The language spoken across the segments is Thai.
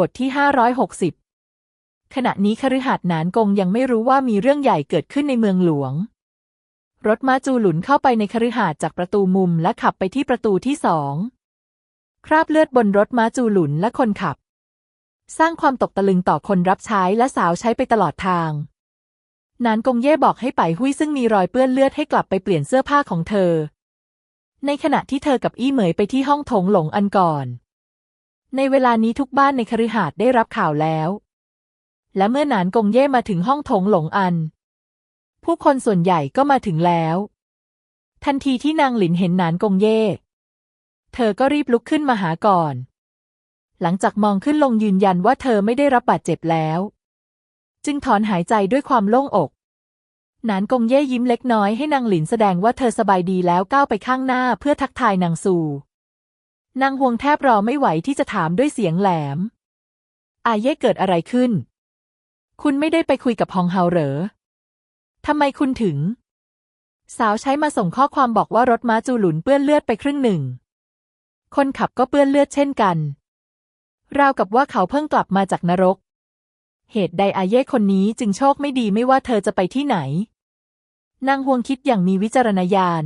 บทที่ 560 ขณะนี้คฤหัสถ์หนานกงยังไม่รู้ว่ามีเรื่องใหญ่เกิดขึ้นในเมืองหลวง รถม้าจูหลุนเข้าไปในคฤหาสน์จากประตูมุมและขับไปที่ประตูที่สอง คราบเลือดบนรถม้าจูหลุนและคนขับ สร้างความตกตะลึงต่อคนรับใช้และสาวใช้ไปตลอดทาง นานกงเย่บอกให้ไปหุยซึ่งมีรอยเปื้อนเลือดให้กลับไปเปลี่ยนเสื้อผ้าของเธอ ในขณะที่เธอกับอี้เหมยไปที่ห้องโถงหลงอันก่อน ในเวลานี้ทุกบ้านในคฤหาสน์ได้รับข่าวแล้ว และเมื่อหนานกงเย่มาถึงห้องโถงหลงอัน ผู้คนส่วนใหญ่ก็มาถึงแล้ว ทันทีที่นางหลินเห็นหนานกงเย่ เธอก็รีบลุกขึ้นมาหาก่อน หลังจากมองขึ้นลงยืนยันว่าเธอไม่ได้รับบาดเจ็บแล้ว จึงถอนหายใจด้วยความโล่งอกหนานกงเย่ยิ้มเล็กน้อยให้นางหลินแสดงว่าเธอสบายดีแล้วก้าวไปข้างหน้าเพื่อทักทายนางซู นางฮวงแทบรอไม่ไหวที่จะถามด้วยเสียงแหลม อาเย่เกิดอะไรขึ้น คุณไม่ได้ไปคุยกับฮองเฮาเหรอ ทำไมคุณถึง สาวใช้มาส่งข้อความบอกว่ารถม้าจูหลุนเปื้อนเลือดไปครึ่งหนึ่ง คนขับก็เปื้อนเลือดเช่นกัน ราวกับว่าเขาเพิ่งกลับมาจากนรก เหตุใดอาเย่คนนี้จึงโชคไม่ดีไม่ว่าเธอจะไปที่ไหน นางฮวงคิดอย่างมีวิจารณญาณ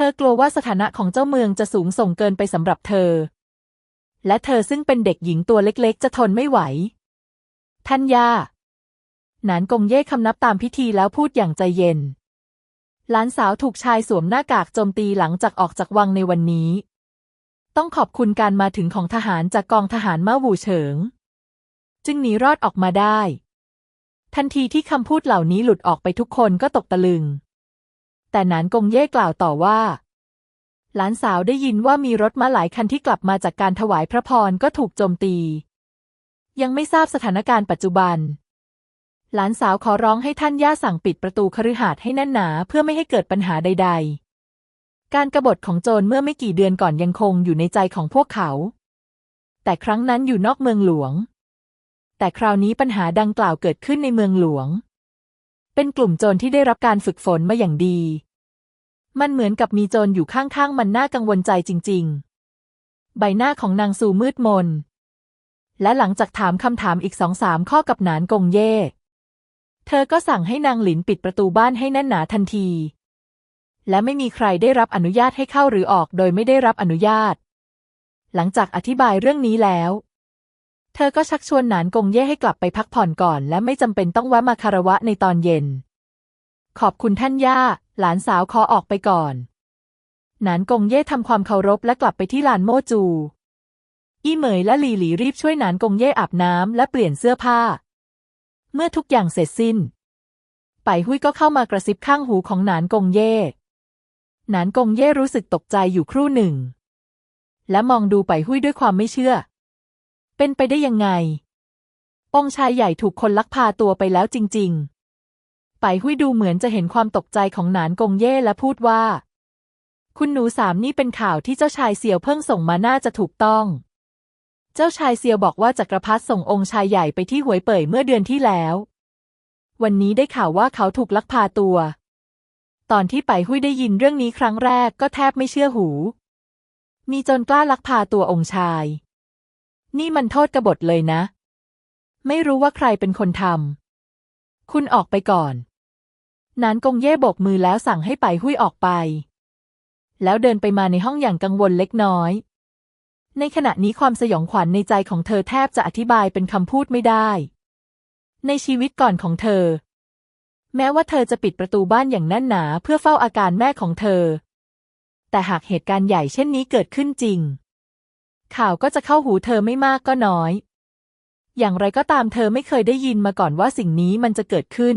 เธอกลัวว่าสถานะของเจ้าเมืองจะสูงส่งเกินไปสำหรับเธอ และเธอซึ่งเป็นเด็กหญิงตัวเล็กๆ จะทนไม่ไหว ท่านย่า หนานกงเย่คำนับตามพิธีแล้วพูดอย่างใจเย็น หลานสาวถูกชายสวมหน้ากากโจมตีหลังจากออกจากวังในวันนี้ ต้องขอบคุณการมาถึงของทหารจากกองทหารมาวูเฉิง จึงหนีรอดออกมาได้ ทันทีที่คำพูดเหล่านี้หลุดออกไปทุกคนก็ตกตะลึง แต่หนานกงเย่กล่าวต่อว่า หลานสาวได้ยินว่ามีรถม้าหลายคันที่กลับมาจากการถวายพระพรก็ถูกโจมตี ยังไม่ทราบสถานการณ์ปัจจุบัน หลานสาวขอร้องให้ท่านย่าสั่งปิดประตูคฤหาสน์ให้แน่นหนาเพื่อไม่ให้เกิดปัญหาใด ๆ การกรบฏของโจรเมื่อไม่กี่เดือนก่อนยังคงอยู่ในใจของพวกเขา แต่ครั้งนั้นอยู่นอกเมืองหลวง แต่คราวนี้ปัญหาดังกล่าวเกิดขึ้นในเมืองหลวง เป็นกลุ่มโจรที่ได้รับการฝึกฝนมาอย่างดี มันเหมือนกับมีโจรอยู่ข้างๆ มันน่ากังวลใจจริง ๆ ใบหน้าของนางซูมืดมน และหลังจากถามคำถามอีกสองสามข้อกับหนานกงเย่ เธอก็สั่งให้นางหลินปิดประตูบ้านให้แน่นหนาทันที และไม่มีใครได้รับอนุญาตให้เข้าหรือออกโดยไม่ได้รับอนุญาต หลังจากอธิบายเรื่องนี้แล้ว เธอก็ชักชวนหนานกงเย่ให้กลับไปพักผ่อนก่อน และไม่จำเป็นต้องแวะมาคารวะในตอนเย็น ขอบคุณท่านย่า หลานสาวขอออกไปก่อน หนานกงเย่ทำความเคารพและกลับไปที่ลานโมจู อี้เหมยและหลีหลีรีบช่วยหนานกงเย่อาบน้ำและเปลี่ยนเสื้อผ้า เมื่อทุกอย่างเสร็จสิ้น ไปหุยก็เข้ามากระซิบข้างหูของหนานกงเย่หนานกงเย่รู้สึกตกใจอยู่ครู่หนึ่ง และมองดูไปหุยด้วยความไม่เชื่อ เป็นไปได้ยังไง องค์ชายใหญ่ถูกคนลักพาตัวไปแล้วจริง ๆ ไปหุยดูเหมือนจะเห็นความตกใจของหนานกงเย่และพูดว่า คุณหนูสามนี่เป็นข่าวที่เจ้าชายเซียวเพิ่งส่งมาน่าจะถูกต้อง เจ้าชายเซียวบอกว่าจักรพรรดิส่งองค์ชายใหญ่ไปที่หวยเป่ยเมื่อเดือนที่แล้ว วันนี้ได้ข่าวว่าเขาถูกลักพาตัว ตอนที่ไปหุยได้ยินเรื่องนี้ครั้งแรกก็แทบไม่เชื่อหู มีจนกล้าลักพาตัวองค์ชาย นี่มันโทษกบฏเลยนะ ไม่รู้ว่าใครเป็นคนทำ คุณออกไปก่อน นานกงเย่โบกมือแล้วสั่งให้ไปหุยออกไป แล้วเดินไปมาในห้องอย่างกังวลเล็กน้อย ในขณะนี้ความสยองขวัญในใจของเธอแทบจะอธิบายเป็นคำพูดไม่ได้ ในชีวิตก่อนของเธอ แม้ว่าเธอจะปิดประตูบ้านอย่างแน่นหนาเพื่อเฝ้าอาการแม่ของเธอ แต่หากเหตุการณ์ใหญ่เช่นนี้เกิดขึ้นจริง ข่าวก็จะเข้าหูเธอไม่มากก็น้อย อย่างไรก็ตามเธอไม่เคยได้ยินมาก่อนว่าสิ่งนี้มันจะเกิดขึ้น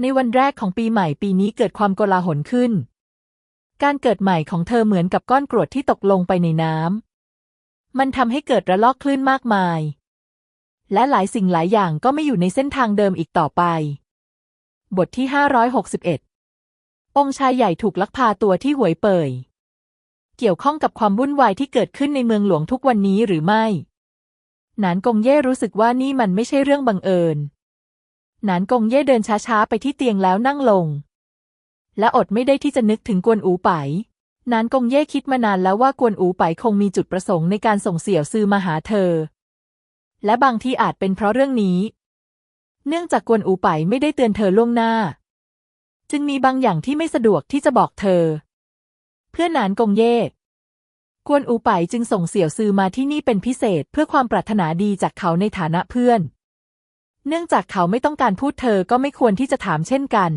ในวันแรกของปีใหม่ปีนี้เกิดความโกลาหลขึ้น การเกิดใหม่ของเธอเหมือนกับก้อนกรวดที่ตกลงไปในน้ำ มันทำให้เกิดระลอกคลื่นมากมาย และหลายสิ่งหลายอย่างก็ไม่อยู่ในเส้นทางเดิมอีกต่อไป บทที่ 561 องค์ชายใหญ่ถูกลักพาตัวที่หวยเป่ย เกี่ยวข้องกับความวุ่นวายที่เกิดขึ้นในเมืองหลวงทุกวันนี้หรือไม่ หนานกงเย่รู้สึกว่านี่มันไม่ใช่เรื่องบังเอิญ หนานกงเย่เดินช้าๆไปที่เตียงแล้วนั่งลง และอดไม่ได้ที่จะนึกถึงกวนอูไปนานกงเย่คิดมานานแล้วว่ากวนอูไปคงมีจุดประสงค์ในการส่งเสี่ยวซือมาหาเธอ และบางทีอาจเป็นเพราะเรื่องนี้ เนื่องจากกวนอูไปไม่ได้เตือนเธอล่วงหน้า จึงมีบางอย่างที่ไม่สะดวกที่จะบอกเธอ พื่อนหนานกงเย่กวนอูไปจึงส่งเสี่ยวซือมาที่นี่เป็นพิเศษเพื่อความปรารถนาดีจากเขาในฐานะเพื่อน เนื่องจากเขาไม่ต้องการพูดเธอก็ไม่ควรที่จะถามเช่นกัน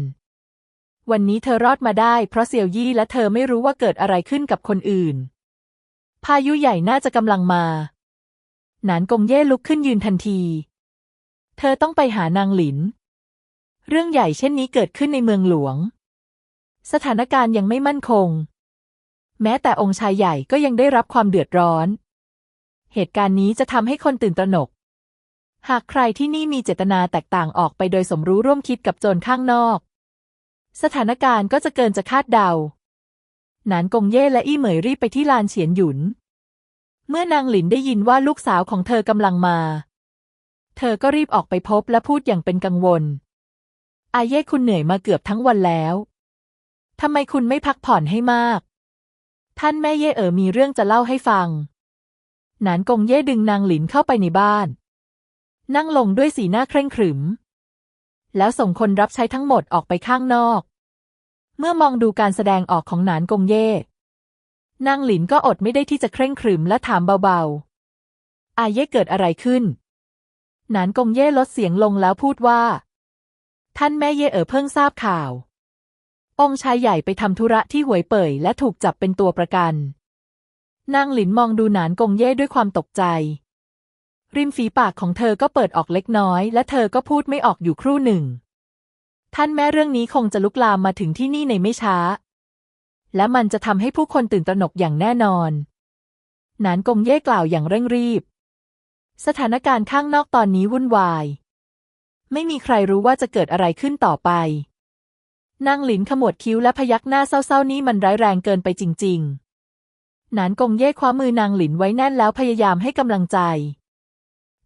วันนี้เธอรอดมาได้เพราะเสี่ยวยี่และเธอไม่รู้ว่าเกิดอะไรขึ้นกับคนอื่น พายุใหญ่น่าจะกำลังมา หนานกงเย่ลุกขึ้นยืนทันที เธอต้องไปหานางหลิน เรื่องใหญ่เช่นนี้เกิดขึ้นในเมืองหลวง สถานการณ์ยังไม่มั่นคง แม้แต่องค์ชายใหญ่ก็ยังได้รับความเดือดร้อน เหตุการณ์นี้จะทำให้คนตื่นตระหนก หากใครที่นี่มีเจตนาแตกต่างออกไปโดยสมรู้ร่วมคิดกับโจรข้างนอก สถานการณ์ก็จะเกินจะคาดเดา หนานกงเย่และอี้เหมยรีบไปที่ลานเฉียนหยุน เมื่อนางหลินได้ยินว่าลูกสาวของเธอกำลังมา เธอก็รีบออกไปพบและพูดอย่างเป็นกังวล อาเย่คุณเหนื่อยมาเกือบทั้งวันแล้วทำไมคุณไม่พักผ่อนให้มาก ท่านแม่เย่เอ๋อมีเรื่องจะเล่าให้ฟัง หนานกงเย่ดึงนางหลินเข้าไปในบ้าน นั่งลงด้วยสีหน้าเคร่งขรึม แล้วส่งคนรับใช้ทั้งหมดออกไปข้างนอก เมื่อมองดูการแสดงออกของหนานกงเย่ นางหลินก็อดไม่ได้ที่จะเคร่งขรึมและถามเบาๆ อาเย่เกิดอะไรขึ้น หนานกงเย่ลดเสียงลงแล้วพูดว่า ท่านแม่เย่เอ๋อเพิ่งทราบข่าว องชายใหญ่ไปทำธุระที่หวยเป่ยและถูกจับเป็นตัวประกัน นางหลินมองดูหนานกงเย่ด้วยความตกใจ ริมฝีปากของเธอก็เปิดออกเล็กน้อย และเธอก็พูดไม่ออกอยู่ครู่หนึ่ง ท่านแม่เรื่องนี้คงจะลุกลามมาถึงที่นี่ในไม่ช้า และมันจะทำให้ผู้คนตื่นตระหนกอย่างแน่นอน หนานกงเย่กล่าวอย่างเร่งรีบ สถานการณ์ข้างนอกตอนนี้วุ่นวาย ไม่มีใครรู้ว่าจะเกิดอะไรขึ้นต่อไป นางหลินขมวดคิ้วและพยักหน้าเศร้าๆนี่มันร้ายแรงเกินไปจริง ๆ หนานกงเย่คว้ามือนางหลินไว้แน่นแล้วพยายามให้กำลังใจ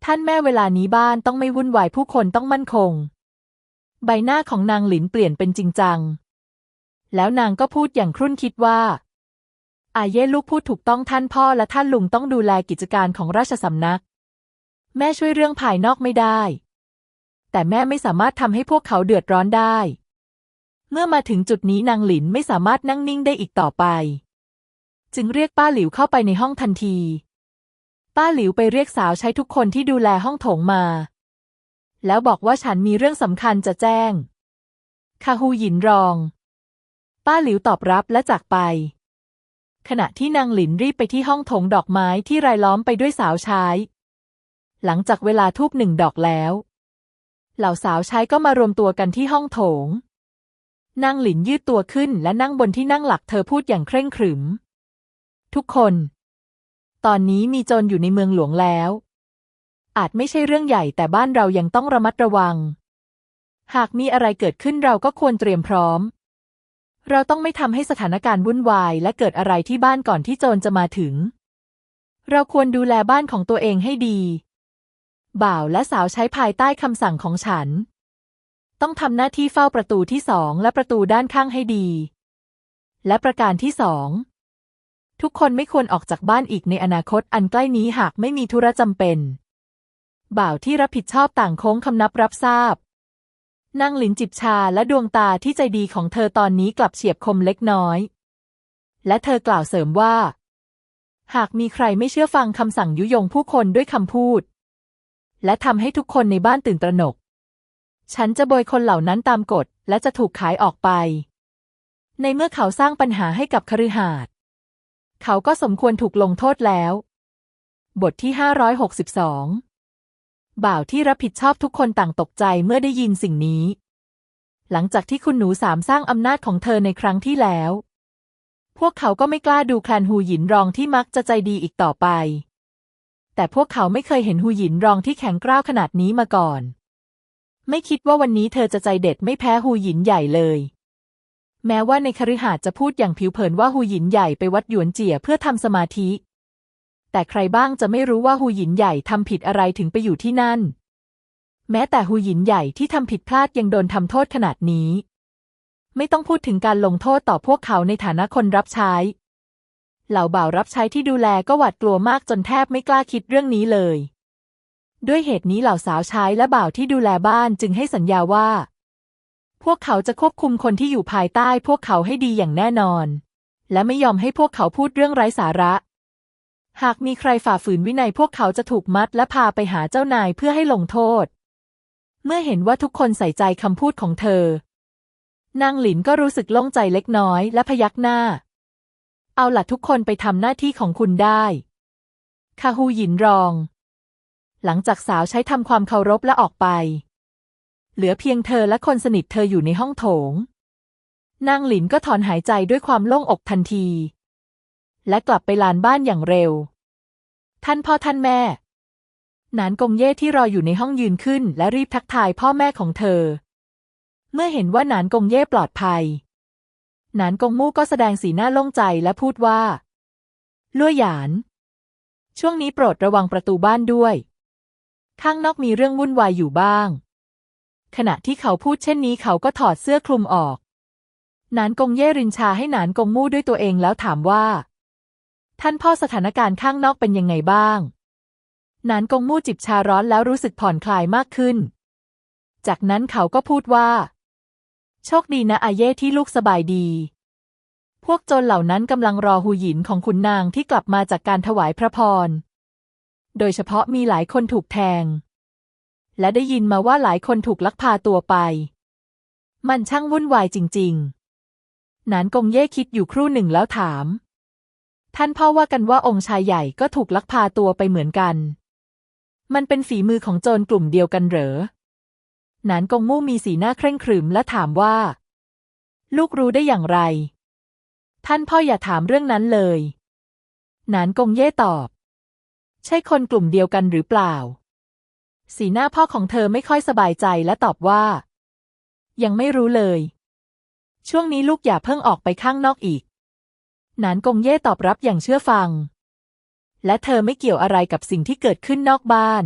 ท่านแม่เวลานี้บ้านต้องไม่วุ่นวายผู้คนต้องมั่นคง ใบหน้าของนางหลินเปลี่ยนเป็นจริงจัง แล้วนางก็พูดอย่างครุ่นคิดว่าอาเย่ลูกพูดถูกต้องท่านพ่อและท่านลุงต้องดูแลกิจการของราชสำนัก แม่ช่วยเรื่องภายนอกไม่ได้ แต่แม่ไม่สามารถทำให้พวกเขาเดือดร้อนได้ เมื่อมาถึงจุดนี้นางหลินไม่สามารถนั่งนิ่งได้อีกต่อไป จึงเรียกป้าหลิวเข้าไปในห้องทันที ป้าหลิวไปเรียกสาวใช้ทุกคนที่ดูแลห้องโถงมา แล้วบอกว่าฉันมีเรื่องสำคัญจะแจ้งคาฮูหยินรอง ป้าหลิวตอบรับและจากไป ขณะที่นางหลินรีบไปที่ห้องโถงดอกไม้ที่รายล้อมไปด้วยสาวใช้ หลังจากเวลาทูบหนึ่งดอกแล้ว เหล่าสาวใช้ก็มารวมตัวกันที่ห้องโถง นางหลินยืดตัวขึ้นและนั่งบนที่นั่งหลักเธอพูดอย่างเคร่งขรึม ทุกคน ตอนนี้มีโจรอยู่ในเมืองหลวงแล้ว อาจไม่ใช่เรื่องใหญ่แต่บ้านเรายังต้องระมัดระวัง หากมีอะไรเกิดขึ้นเราก็ควรเตรียมพร้อม เราต้องไม่ทำให้สถานการณ์วุ่นวาย และเกิดอะไรที่บ้านก่อนที่โจรจะมาถึง เราควรดูแลบ้านของตัวเองให้ดี บ่าวและสาวใช้ภายใต้คำสั่งของฉัน ต้องทำหน้าที่เฝ้าประตูที่สองและประตูด้านข้างให้ดี และประการที่สองทุกคนไม่ควรออกจากบ้านอีกในอนาคตอันใกล้นี้หากไม่มีธุระจำเป็น บ่าวที่รับผิดชอบต่างโค้งคำนับรับทราบนางหลินจิบชาและดวงตาที่ใจดีของเธอตอนนี้กลับเฉียบคมเล็กน้อย และเธอกล่าวเสริมว่า หากมีใครไม่เชื่อฟังคำสั่งยุยงผู้คนด้วยคำพูด และทำให้ทุกคนในบ้านตื่นตระหนก ฉันจะโบยคนเหล่านั้นตามกฎ และจะถูกขายออกไป ในเมื่อเขาสร้างปัญหาให้กับคฤหาสน์เขาก็สมควรถูกลงโทษแล้ว บทที่ 562 บ่าวที่รับผิดชอบทุกคนต่างตกใจเมื่อได้ยินสิ่งนี้ หลังจากที่คุณหนูสามสร้างอำนาจของเธอในครั้งที่แล้ว พวกเขาก็ไม่กล้าดูแคลนหูหยินรองที่มักจะใจดีอีกต่อไป แต่พวกเขาไม่เคยเห็นหูหยินรองที่แข็งกร้าวขนาดนี้มาก่อน ไม่คิดว่าวันนี้เธอจะใจเด็ดไม่แพ้หูหยินใหญ่เลย แม้ว่าในคฤหาสน์จะพูดอย่างผิวเผินว่าหูหยินใหญ่ไปวัดหยวนเจี๋ยเพื่อทำสมาธิ แต่ใครบ้างจะไม่รู้ว่าหูหยินใหญ่ทำผิดอะไรถึงไปอยู่ที่นั่น แม้แต่หูหยินใหญ่ที่ทำผิดพลาดยังโดนทำโทษขนาดนี้ ไม่ต้องพูดถึงการลงโทษต่อพวกเขาในฐานะคนรับใช้ เหล่าบ่าวรับใช้ที่ดูแลก็หวาดกลัวมากจนแทบไม่กล้าคิดเรื่องนี้เลย ด้วยเหตุนี้เหล่าสาวใช้และบ่าวที่ดูแลบ้านจึงให้สัญญาว่า พวกเขาจะควบคุมคนที่อยู่ภายใต้พวกเขาให้ดีอย่างแน่นอน และไม่ยอมให้พวกเขาพูดเรื่องไร้สาระ หากมีใครฝ่าฝืนวินัยพวกเขาจะถูกมัดและพาไปหาเจ้านายเพื่อให้ลงโทษ เมื่อเห็นว่าทุกคนใส่ใจคำพูดของเธอ นางหลินก็รู้สึกโล่งใจเล็กน้อยและพยักหน้า เอาล่ะทุกคนไปทำหน้าที่ของคุณได้คาฮูหยินรอง หลังจากสาวใช้ทำความเคารพและออกไป เหลือเพียงเธอและคนสนิทเธออยู่ในห้องโถง นางหลินก็ถอนหายใจด้วยความโล่งอกทันที และกลับไปลานบ้านอย่างเร็ว ท่านพ่อท่านแม่หนานกงเย่ที่รออยู่ในห้องยืนขึ้น และรีบทักทายพ่อแม่ของเธอ เมื่อเห็นว่าหนานกงเย่ปลอดภัยหนานกงมู่ก็แสดงสีหน้าโล่งใจและพูดว่าลั่วหยาน ช่วงนี้โปรดระวังประตูบ้านด้วย ข้างนอกมีเรื่องวุ่นวายอยู่บ้าง ขณะที่เขาพูดเช่นนี้เขาก็ถอดเสื้อคลุมออก นานกงเย่รินชาให้นานกงมู่ด้วยตัวเองแล้วถามว่า ท่านพ่อสถานการณ์ข้างนอกเป็นยังไงบ้าง นานกงมู่จิบชาร้อนแล้วรู้สึกผ่อนคลายมากขึ้น จากนั้นเขาก็พูดว่า โชคดีนะอาเย่ที่ลูกสบายดีพวกโจรเหล่านั้นกำลังรอหูหยินของคุณนางที่กลับมาจากการถวายพระพร โดยเฉพาะมีหลายคนถูกแทง และได้ยินมาว่าหลายคนถูกลักพาตัวไป มันช่างวุ่นวายจริงๆหนานกงเย่คิดอยู่ครู่หนึ่งแล้วถาม ท่านพ่อว่ากันว่าองค์ชายใหญ่ก็ถูกลักพาตัวไปเหมือนกัน มันเป็นฝีมือของโจรกลุ่มเดียวกันเหรอ นานกงมู่มีสีหน้าเคร่งขรึมและถามว่า ลูกรู้ได้อย่างไร ท่านพ่ออย่าถามเรื่องนั้นเลยหนานกงเย่ตอบ ใช่คนกลุ่มเดียวกันหรือเปล่า สีหน้าพ่อของเธอไม่ค่อยสบายใจและตอบว่า ยังไม่รู้เลย ช่วงนี้ลูกอย่าเพิ่งออกไปข้างนอกอีก นานกงเย่ตอบรับอย่างเชื่อฟัง และเธอไม่เกี่ยวอะไรกับสิ่งที่เกิดขึ้นนอกบ้าน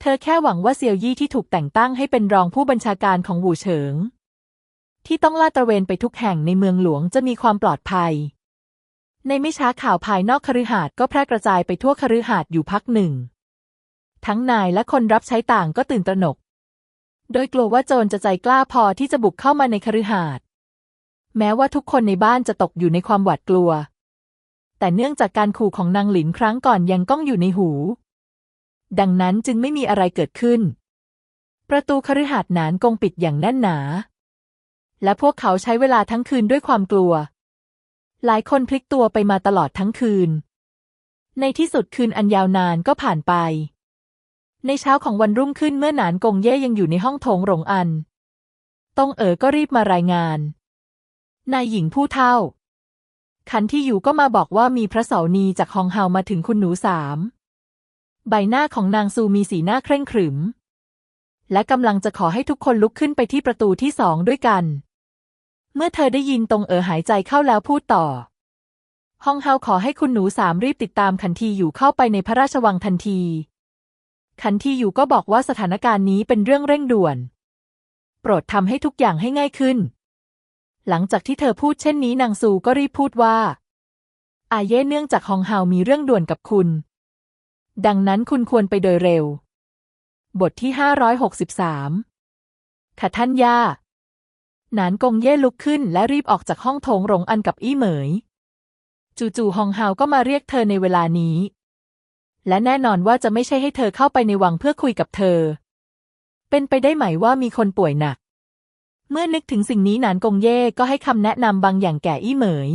เธอแค่หวังว่าเซียวยี่ที่ถูกแต่งตั้งให้เป็นรองผู้บัญชาการของหวูเฉิง ที่ต้องลาดตระเวนไปทุกแห่งในเมืองหลวงจะมีความปลอดภัย ในไม่ช้าข่าวภายนอกคฤหาสน์ก็แพร่กระจายไปทั่วคฤหาสน์อยู่พักหนึ่ง ทั้งนายและคนรับใช้ต่างก็ตื่นตระหนก โดยกลัวว่าโจรจะใจกล้าพอที่จะบุกเข้ามาในคฤหาสน์แม้ว่าทุกคนในบ้านจะตกอยู่ในความหวาดกลัว แต่เนื่องจากการขู่ของนางหลินครั้งก่อนยังก้องอยู่ในหู ดังนั้นจึงไม่มีอะไรเกิดขึ้น ประตูคฤหาสน์หนานกงปิดอย่างแน่นหนา และพวกเขาใช้เวลาทั้งคืนด้วยความกลัว หลายคนพลิกตัวไปมาตลอดทั้งคืน ในที่สุดคืนอันยาวนานก็ผ่านไป ในเช้าของวันรุ่งขึ้นเมื่อหนานกงเย่ยังอยู่ในห้องโถงหลงอัน ตงเอ๋อก็รีบมารายงาน นายหญิงผู้เท่าขันที่อยู่ก็มาบอกว่ามีพระเสานีจากฮองเฮามาถึงคุณหนูสาม ใบหน้าของนางซูมีสีหน้าเคร่งขรึม และกำลังจะขอให้ทุกคนลุกขึ้นไปที่ประตูที่สองด้วยกัน เมื่อเธอได้ยินตรงเอ๋อหายใจเข้าแล้วพูดต่อฮองเฮาขอให้คุณหนูสามรีบติดตามขันทีอยู่เข้าไปในพระราชวังทันที ขันทีอยู่ก็บอกว่าสถานการณ์นี้เป็นเรื่องเร่งด่วน โปรดทำให้ทุกอย่างให้ง่ายขึ้น หลังจากที่เธอพูดเช่นนี้นางซูก็รีบพูดว่า อาเย่เนื่องจากฮองเฮามีเรื่องด่วนกับคุณ ดังนั้นคุณควรไปโดยเร็ว บทที่ห้าร้อยหกสิบสามค่ะท่านย่า หนานกงเย่ลุกขึ้นและรีบออกจากห้องโถงหลงอันกับอี้เหมย จู่ๆฮองเฮาก็มาเรียกเธอในเวลานี้ และแน่นอนว่าจะไม่ใช่ให้เธอเข้าไปในวังเพื่อคุยกับเธอ เป็นไปได้ไหมว่ามีคนป่วยหนัก เมื่อนึกถึงสิ่งนี้หนานกงเย่ก็ให้คำแนะนำบางอย่างแก่อี้เหมย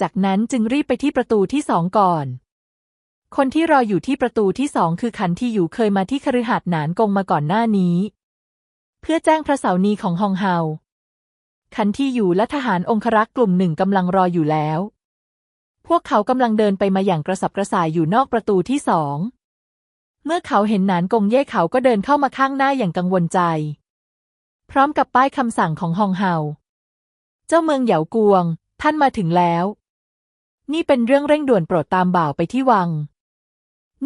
จากนั้นจึงรีบไปที่ประตูที่สองก่อน คนที่รออยู่ที่ประตูที่สองคือขันที่อยู่เคยมาที่คฤหาสน์หนานกงมาก่อนหน้านี้ เพื่อแจ้งพระเสานีของฮองเฮาขันที่อยู่และทหารองครักษ์กลุ่มหนึ่งกำลังรออยู่แล้ว พวกเขากำลังเดินไปมาอย่างกระสับกระส่ายอยู่นอกประตูที่สอง เมื่อเขาเห็นหนานกงเย่เขาก็เดินเข้ามาข้างหน้าอย่างกังวลใจ พร้อมกับป้ายคำสั่งของฮองเฮา เจ้าเมืองเหยากวง ท่านมาถึงแล้ว นี่เป็นเรื่องเร่งด่วนโปรดตามบ่าวไปที่วัง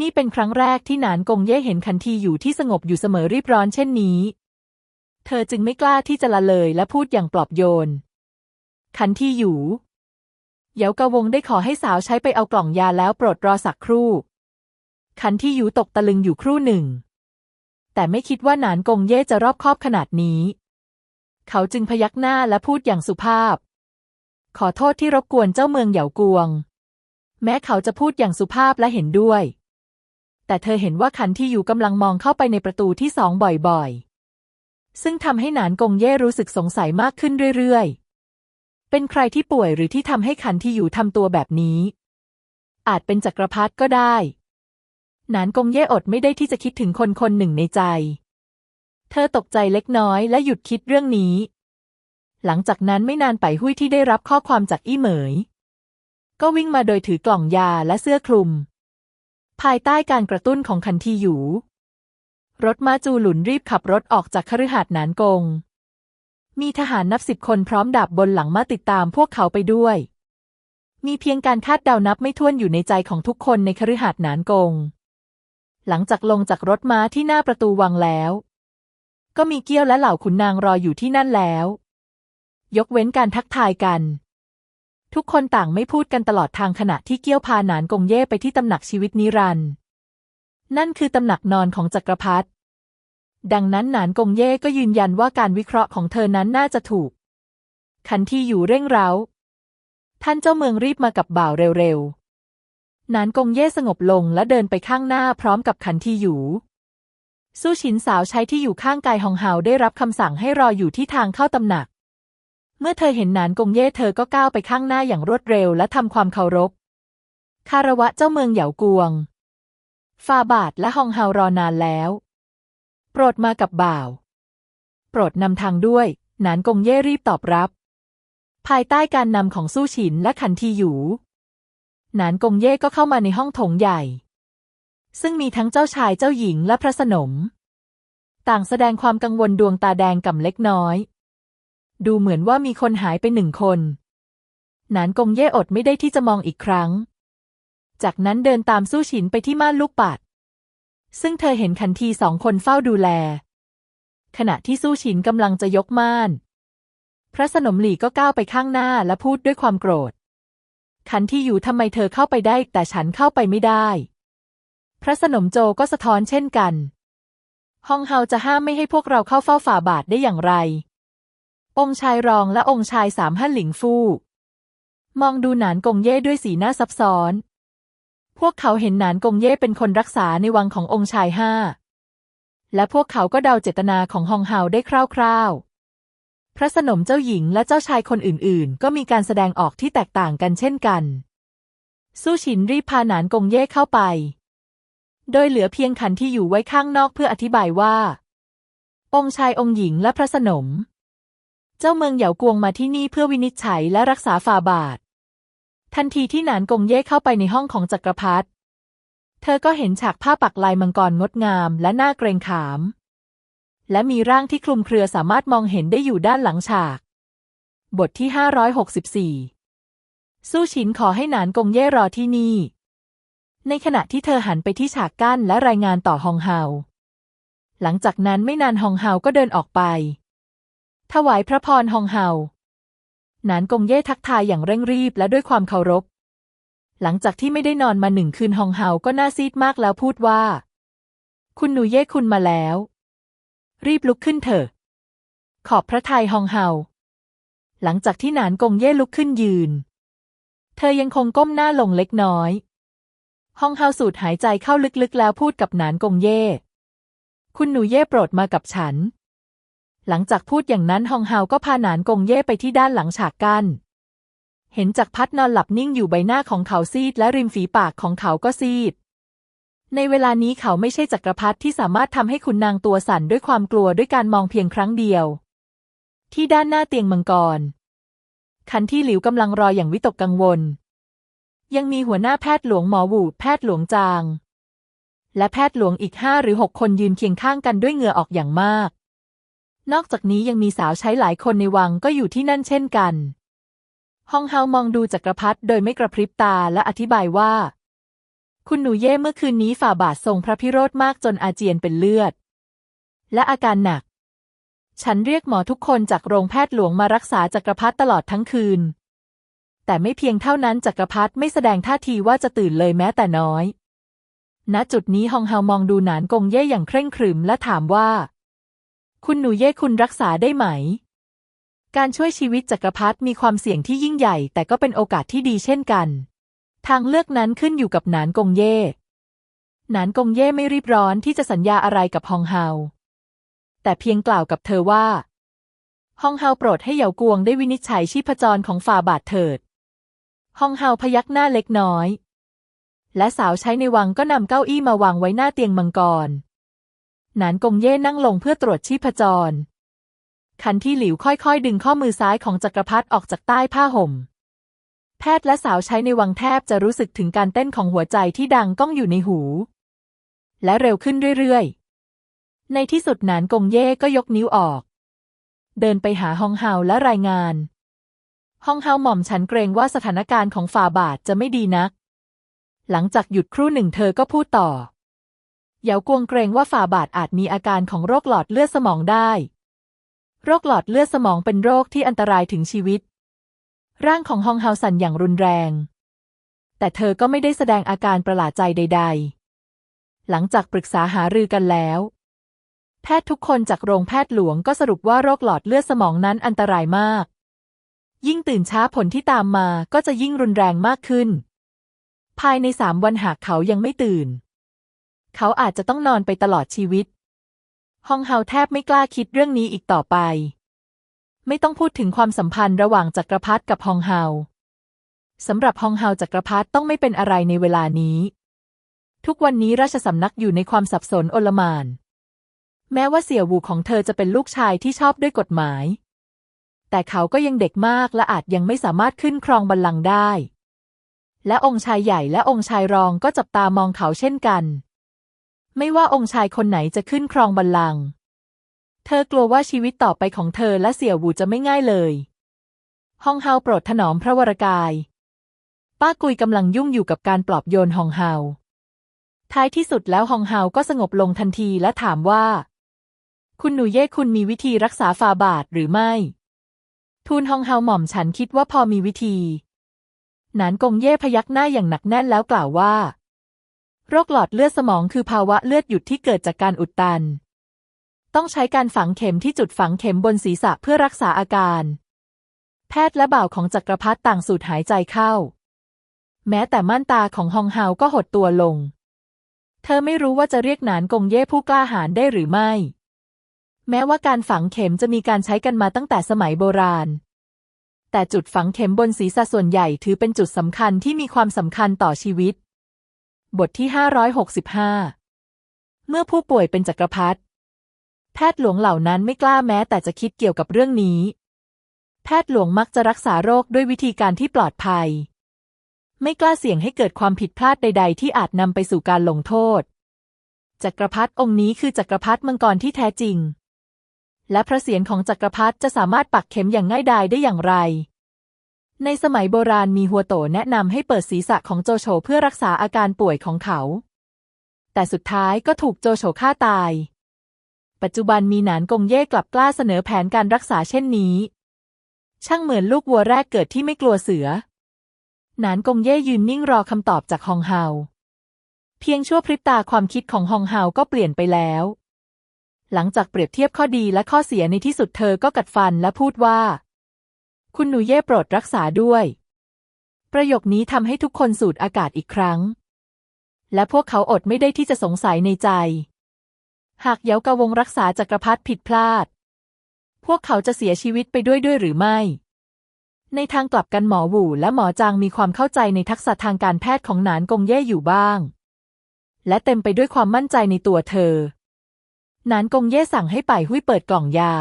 นี่เป็นครั้งแรกที่หนานกงเย่เห็นคันทีอยู่ที่สงบอยู่เสมอรีบร้อนเช่นนี้ เธอจึงไม่กล้าที่จะละเลยและพูดอย่างปลอบโยนคันที่อยู่เหยากะวงได้ขอให้สาวใช้ไปเอากล่องยาแล้วโปรดรอสักครู่ ขันที่อยู่ตกตะลึงอยู่ครู่หนึ่ง แต่ไม่คิดว่าหนานกงเย่จะรอบคอบขนาดนี้ เขาจึงพยักหน้าและพูดอย่างสุภาพ ขอโทษที่รบกวนเจ้าเมืองเหยากวง แม้เขาจะพูดอย่างสุภาพและเห็นด้วย แต่เธอเห็นว่าขันที่อยู่กำลังมองเข้าไปในประตูที่สองบ่อยๆ ซึ่งทำให้หนานกงเย่รู้สึกสงสัยมากขึ้นเรื่อยๆ เป็นใครที่ป่วยหรือที่ทำให้ขันที่อยู่ทำตัวแบบนี้ อาจเป็นจักรพรรดิก็ได้ หนานกงเย่อดไม่ได้ที่จะคิดถึงคนคนหนึ่งในใจ เธอตกใจเล็กน้อยและหยุดคิดเรื่องนี้ หลังจากนั้นไม่นานไปหุ้ยที่ได้รับข้อความจากอี้เหมย ก็วิ่งมาโดยถือกล่องยาและเสื้อคลุม ภายใต้การกระตุ้นของคันทีหยู รถมาจูหลุนรีบขับรถออกจากคฤหาสน์หนานกง มีทหารนับสิบคนพร้อมดาบบนหลังมาติดตามพวกเขาไปด้วย มีเพียงการคาดเดานับไม่ถ้วนอยู่ในใจของทุกคนในคฤหาสน์หนานกง หลังจากลงจากรถม้าที่หน้าประตูวังแล้ว ก็มีเกี้ยวและเหล่าขุนนางรออยู่ที่นั่นแล้ว ยกเว้นการทักทายกัน ทุกคนต่างไม่พูดกันตลอดทางขณะที่เกี้ยวพาหนานกงเย่ไปที่ตำหนักชีวิตนิรันดร์ นั่นคือตำหนักนอนของจักรพรรดิดังนั้นหนานกงเย่ก็ยืนยันว่าการวิเคราะห์ของเธอนั้นน่าจะถูกคันที่อยู่เร่งเร้าท่านเจ้าเมืองรีบมากับบ่าวเร็วๆหนานกงเย่สงบลงและเดินไปข้างหน้าพร้อมกับขันทีหยูสู้ชินสาวใช้ที่อยู่ข้างกายฮองเฮาได้รับคำสั่งให้รออยู่ที่ทางเข้าตำหนัก เมื่อเธอเห็นหนานกงเย่เธอก็ก้าวไปข้างหน้าอย่างรวดเร็วและทำความเคารพ คารวะเจ้าเมืองเหยากวง ฟาบาทและฮองเฮารอนานแล้ว โปรดมากับบ่าว โปรดนำทางด้วยหนานกงเย่รีบตอบรับ ภายใต้การนำของสู้ฉินและขันทีหยูหนานกงเย่ก็เข้ามาในห้องโถงใหญ่ ซึ่งมีทั้งเจ้าชายเจ้าหญิงและพระสนม ต่างแสดงความกังวลดวงตาแดงก่ำเล็กน้อย ดูเหมือนว่ามีคนหายไปหนึ่งคนหนานกงเย่อดไม่ได้ที่จะมองอีกครั้ง จากนั้นเดินตามสู้ฉินไปที่ม่านลูกปัด ซึ่งเธอเห็นขันทีสองคนเฝ้าดูแล ขณะที่สู้ฉินกำลังจะยกม่าน พระสนมหลี่ก็ก้าวไปข้างหน้าและพูดด้วยความโกรธ ขันที่อยู่ทำไมเธอเข้าไปได้แต่ฉันเข้าไปไม่ได้ พระสนมโจก็สะท้อนเช่นกันฮองเฮาจะห้ามไม่ให้พวกเราเข้าเฝ้าฝ่าบาทได้อย่างไร องค์ชายรองและองค์ชายสามฮั่นหลิงฟู่มองดูหนานกงเย่ด้วยสีหน้าซับซ้อน พวกเขาเห็นหนานกงเย่เป็นคนรักษาในวังขององค์ชายห้า และพวกเขาก็เดาเจตนาของฮองเฮาได้คร่าวๆ พระสนมเจ้าหญิงและเจ้าชายคนอื่นๆ ก็มีการแสดงออกที่แตกต่างกันเช่นกัน สู้ฉินรีบพาหนานกงเย่เข้าไป โดยเหลือเพียงขันที่อยู่ไว้ข้างนอกเพื่ออธิบายว่า องค์ชายองค์หญิงและพระสนม เจ้าเมืองเหยากวงมาที่นี่เพื่อวินิจฉัยและรักษาฝ่าบาท ทันทีที่หนานกงเย่เข้าไปในห้องของจักรพรรดิเธอก็เห็นฉากผ้าปักลายมังกรงดงามและน่าเกรงขาม และมีร่างที่คลุมเครือสามารถมองเห็นได้อยู่ด้านหลังฉาก บทที่ 564 สู้ชินขอให้หนานกงเย่รอที่นี่ ในขณะที่เธอหันไปที่ฉากกั้นและรายงานต่อฮองเฮา หลังจากนั้นไม่นานฮองเฮาก็เดินออกไป ถวายพระพรฮองเฮา นานกงเย่ทักทายอย่างเร่งรีบและด้วยความเคารพ หลังจากที่ไม่ได้นอนมาหนึ่งคืนฮองเฮาก็หน้าซีดมากแล้วพูดว่า คุณหนูเย่คุณมาแล้ว รีบลุกขึ้นเถอะ ขอบพระทัยฮองเฮาหลังจากที่หนานกงเย่ลุกขึ้นยืน เธอยังคงก้มหน้าลงเล็กน้อยฮองเฮาสูดหายใจเข้าลึกๆ แล้วพูดกับหนานกงเย่ คุณหนูเย่โปรดมากับฉัน หลังจากพูดอย่างนั้นฮองเฮาก็พาหนานกงเย่ไปที่ด้านหลังฉากกั้นเห็นจักรพัดนอนหลับนิ่งอยู่ใบหน้าของเขาซีดและริมฝีปากของเขาก็ซีด ในเวลานี้เขาไม่ใช่จักรพรรดิที่สามารถทำให้ขุนนางตัวสั่นด้วยความกลัวด้วยการมองเพียงครั้งเดียว ที่ด้านหน้าเตียงมังกร คันที่หลิวกำลังรออย่างวิตกกังวล ยังมีหัวหน้าแพทย์หลวงหมอหูแพทย์หลวงจาง และแพทย์หลวงอีกห้าหรือหกคนยืนเคียงข้างกันด้วยเหงื่อออกอย่างมาก นอกจากนี้ยังมีสาวใช้หลายคนในวังก็อยู่ที่นั่นเช่นกัน ฮองเฮามองดูจักรพรรดิโดยไม่กระพริบตาและอธิบายว่า คุณหนูเย่เมื่อคืนนี้ฝ่าบาททรงพระพิโรธมากจนอาเจียนเป็นเลือด และอาการหนัก ฉันเรียกหมอทุกคนจากโรงแพทย์หลวงมารักษาจักรพรรดิตลอดทั้งคืน แต่ไม่เพียงเท่านั้นจักรพรรดิไม่แสดงท่าทีว่าจะตื่นเลยแม้แต่น้อย ณจุดนี้ฮองเฮามองดูหนานกงเย่อย่างเคร่งครึมและถามว่า คุณหนูเย่คุณรักษาได้ไหม การช่วยชีวิตจักรพรรดิมีความเสี่ยงที่ยิ่งใหญ่ แต่ก็เป็นโอกาสที่ดีเช่นกัน ทางเลือกนั้นขึ้นอยู่กับหนานกงเย่หนานกงเย่ไม่รีบร้อนที่จะสัญญาอะไรกับฮองเฮา แต่เพียงกล่าวกับเธอว่า ฮองเฮาโปรดให้เหยากวงได้วินิจฉัยชีพจรของฝ่าบาทเถิด ฮองเฮาพยักหน้าเล็กน้อย และสาวใช้ในวังก็นำเก้าอี้มาวางไว้หน้าเตียงมังกร หนานกงเย่นั่งลงเพื่อตรวจชีพจร คันที่หลิวค่อยๆ ดึงข้อมือซ้ายของจักรพรรดิออกจากใต้ผ้าห่ม แพทย์และสาวใช้ในวังแทบจะรู้สึกถึงการเต้นของหัวใจที่ดังก้องอยู่ในหู และเร็วขึ้นเรื่อยๆ ในที่สุดหนานกงเย่ก็ยกนิ้วออก เดินไปหาฮองเฮาและรายงานฮองเฮาหม่อมฉันเกรงว่าสถานการณ์ของฝ่าบาทจะไม่ดีนัก หลังจากหยุดครู่หนึ่งเธอก็พูดต่อ เหยากวงเกรงว่าฝ่าบาทอาจมีอาการของโรคหลอดเลือดสมองได้ โรคหลอดเลือดสมองเป็นโรคที่อันตรายถึงชีวิต ร่างของฮองเฮาสั่นอย่างรุนแรง แต่เธอก็ไม่ได้แสดงอาการประหลาดใจใด ๆ หลังจากปรึกษาหารือกันแล้ว แพทย์ทุกคนจากโรงแพทย์หลวงก็สรุปว่าโรคหลอดเลือดสมองนั้นอันตรายมาก ยิ่งตื่นช้าผลที่ตามมาก็จะยิ่งรุนแรงมากขึ้น ภายในสามวันหากเขายังไม่ตื่น เขาอาจจะต้องนอนไปตลอดชีวิต ฮองเฮาแทบไม่กล้าคิดเรื่องนี้อีกต่อไป ไม่ต้องพูดถึงความสัมพันธ์ระหว่างจักรพรรดิกับฮองเฮาสำหรับฮองเฮาจักรพรรดิต้องไม่เป็นอะไรในเวลานี้ ทุกวันนี้ราชสำนักอยู่ในความสับสนโอลมาน แม้ว่าเสี่ยวูของเธอจะเป็นลูกชายที่ชอบด้วยกฎหมาย แต่เขาก็ยังเด็กมากและอาจยังไม่สามารถขึ้นครองบัลลังก์ได้ และองค์ชายใหญ่และองค์ชายรองก็จับตามองเขาเช่นกัน ไม่ว่าองค์ชายคนไหนจะขึ้นครองบัลลังก์เธอกลัวว่าชีวิตต่อไปของเธอและเสี่ยววูจะไม่ง่ายเลยฮองเฮาโปรดถนอมพระวรกาย ป้ากุยกำลังยุ่งอยู่กับการปลอบโยนฮองเฮา ท้ายที่สุดแล้วฮองเฮาก็สงบลงทันทีและถามว่า คุณหนูเย่คุณมีวิธีรักษาฟาบาทหรือไม่ ทูลฮองเฮาหม่อมฉันคิดว่าพอมีวิธี หนานกงเย่พยักหน้าอย่างหนักแน่นแล้วกล่าวว่า โรคหลอดเลือดสมองคือภาวะเลือดหยุดที่เกิดจากการอุดตัน ต้องใช้การฝังเข็มที่จุดฝังเข็มบนศีรษะเพื่อรักษาอาการ แพทย์และบ่าวของจักรพรรดิต่างสูดหายใจเข้า แม้แต่ม่านตาของฮองเฮาก็หดตัวลง เธอไม่รู้ว่าจะเรียกหนานกงเย่ผู้กล้าหาญได้หรือไม่ แม้ว่าการฝังเข็มจะมีการใช้กันมาตั้งแต่สมัยโบราณ แต่จุดฝังเข็มบนศีรษะส่วนใหญ่ถือเป็นจุดสำคัญที่มีความสำคัญต่อชีวิต บทที่ 565 เมื่อผู้ป่วยเป็นจักรพรรดิแพทย์หลวงเหล่านั้นไม่กล้าแม้แต่จะคิดเกี่ยวกับเรื่องนี้ แพทย์หลวงมักจะรักษาโรคด้วยวิธีการที่ปลอดภัย ไม่กล้าเสี่ยงให้เกิดความผิดพลาดใด ๆ ที่อาจนำไปสู่การลงโทษ จักรพรรดิองค์นี้คือจักรพรรดิมังกรที่แท้จริง และพระเศียรของจักรพรรดิจะสามารถปักเข็มอย่างง่ายดายได้อย่างไร ในสมัยโบราณมีหัวโตแนะนำให้เปิดศีรษะของโจโฉเพื่อรักษาอาการป่วยของเขา แต่สุดท้ายก็ถูกโจโฉฆ่าตาย ปัจจุบันมีหนานกงเย่กลับกล้าเสนอแผนการรักษาเช่นนี้ ช่างเหมือนลูกวัวแรกเกิดที่ไม่กลัวเสือ หนานกงเย่ยืนนิ่งรอคำตอบจากฮองเฮา เพียงชั่วพริบตาความคิดของฮองเฮาก็เปลี่ยนไปแล้ว หลังจากเปรียบเทียบข้อดีและข้อเสียในที่สุดเธอก็กัดฟันและพูดว่า คุณหนูเย่โปรดรักษาด้วย ประโยคนี้ทำให้ทุกคนสูดอากาศอีกครั้ง และพวกเขาอดไม่ได้ที่จะสงสัยในใจ หากเยากะวงรักษาจักรพรรดิผิดพลาด พวกเขาจะเสียชีวิตไปด้วยด้วยหรือไม่ ในทางกลับกันหมอหวูและหมอจางมีความเข้าใจในทักษะทางการแพทย์ของหนานกงเย่อยู่บ้าง และเต็มไปด้วยความมั่นใจในตัวเธอ หนานกงเย่สั่งให้ป่ายหุ้ยเปิดกล่องยา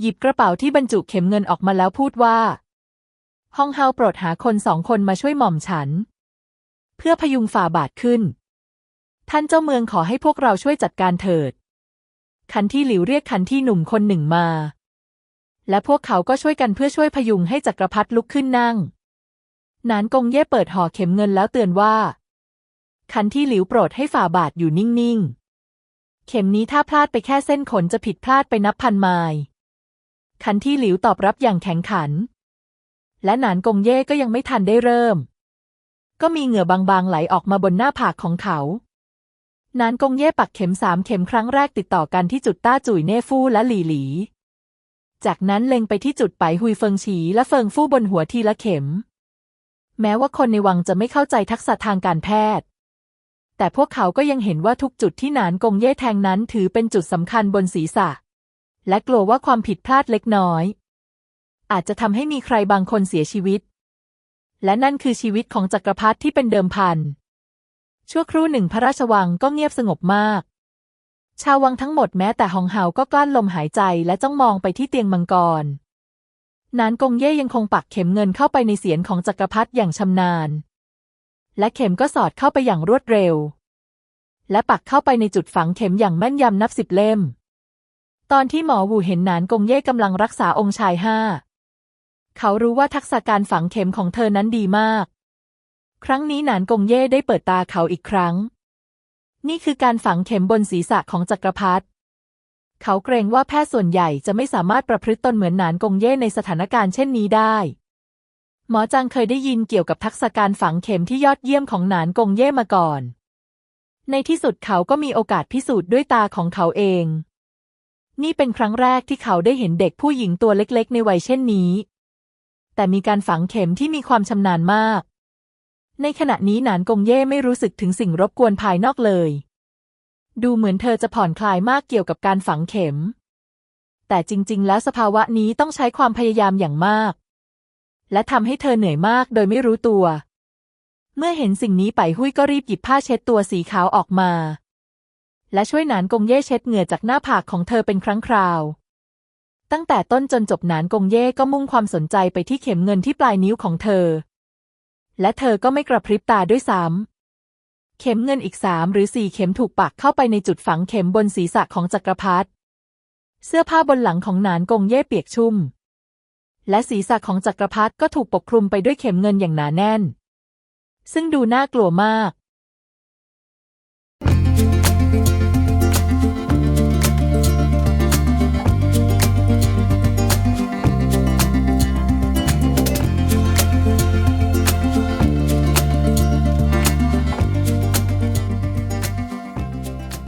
หยิบกระเป๋าที่บรรจุเข็มเงินออกมาแล้วพูดว่าฮองเฮาโปรดหาคนสองคนมาช่วยหม่อมฉัน เพื่อพยุงฝ่าบาทขึ้น ท่านเจ้าเมืองขอให้พวกเราช่วยจัดการเถิด คันที่หลิวเรียกคันที่หนุ่มคนหนึ่งมา และพวกเขาก็ช่วยกันเพื่อช่วยพยุงให้จักรพรรดิลุกขึ้นนั่ง นานกงเย่เปิดห่อเข็มเงินแล้วเตือนว่า คันที่หลิวโปรดให้ฝ่าบาทอยู่นิ่งๆ เข็มนี้ถ้าพลาดไปแค่เส้นขนจะผิดพลาดไปนับพันไมล์ คันที่หลิวตอบรับอย่างแข็งขัน และหนานกงเย่ก็ยังไม่ทันได้เริ่ม ก็มีเหงื่อบางๆไหลออกมาบนหน้าผากของเขานานกงเย่ปักเข็มสามเข็มครั้งแรกติดต่อกันที่จุดต้าจุ๋ยเน่ฟู่และหลีหลี จากนั้นเล็งไปที่จุดไปหุยเฟิงฉีและเฟิงฟู่บนหัวทีละเข็ม แม้ว่าคนในวังจะไม่เข้าใจทักษะทางการแพทย์ แต่พวกเขาก็ยังเห็นว่าทุกจุดที่นานกงเย่แทงนั้นถือเป็นจุดสำคัญบนศีรษะ และกลัวว่าความผิดพลาดเล็กน้อย อาจจะทำให้มีใครบางคนเสียชีวิต และนั่นคือชีวิตของจักรพรรดิที่เป็นเดิมพัน ชั่วครู่หนึ่งพระราชวังก็เงียบสงบมาก ชาววังทั้งหมดแม้แต่หองเฮาก็กลั้นลมหายใจและจ้องมองไปที่เตียงมังกรนานกงเย่ยังคงปักเข็มเงินเข้าไปในเสียนของจักรพรรดิอย่างชำนาญ และเข็มก็สอดเข้าไปอย่างรวดเร็ว และปักเข้าไปในจุดฝังเข็มอย่างแม่นยำนับสิบเล่ม ตอนที่หมอวูเห็นหนานกงเย่กำลังรักษาองค์ชายห้า เขารู้ว่าทักษะการฝังเข็มของเธอนั้นดีมาก ครั้งนี้หนานกงเย่ได้เปิดตาเขาอีกครั้ง นี่คือการฝังเข็มบนศีรษะของจักรพรรดิเขาเกรงว่าแพทย์ส่วนใหญ่จะไม่สามารถประพฤติตนเหมือนหนานกงเย่ในสถานการณ์เช่นนี้ได้ หมอจางเคยได้ยินเกี่ยวกับทักษะการฝังเข็มที่ยอดเยี่ยมของหนานกงเย่มาก่อน ในที่สุดเขาก็มีโอกาสพิสูจน์ด้วยตาของเขาเอง นี่เป็นครั้งแรกที่เขาได้เห็นเด็กผู้หญิงตัวเล็กๆ ในวัยเช่นนี้ แต่มีการฝังเข็มที่มีความชำนาญมาก ในขณะนี้หนานกงเย่ไม่รู้สึกถึงสิ่งรบกวนภายนอกเลย ดูเหมือนเธอจะผ่อนคลายมากเกี่ยวกับการฝังเข็ม แต่จริง ๆ แล้วสภาวะนี้ต้องใช้ความพยายามอย่างมาก และทำให้เธอเหนื่อยมากโดยไม่รู้ตัว เมื่อเห็นสิ่งนี้ไปหุ้ยก็รีบหยิบผ้าเช็ดตัวสีขาวออกมา และช่วยหนานกงเย่เช็ดเหงื่อจากหน้าผากของเธอเป็นครั้งคราว ตั้งแต่ต้นจนจบหนานกงเย่ก็มุ่งความสนใจไปที่เข็มเงินที่ปลายนิ้วของเธอ และเธอก็ไม่กระพริบตาด้วยซ้ำเข็มเงินอีกสามหรือสี่เข็มถูกปักเข้าไปในจุดฝังเข็มบนศีรษะของจักรพรรดิเสื้อผ้าบนหลังของหนานกงเย่เปียกชุ่ม และศีรษะของจักรพรรดิก็ถูกปกคลุมไปด้วยเข็มเงินอย่างหนาแน่น ซึ่งดูน่ากลัวมาก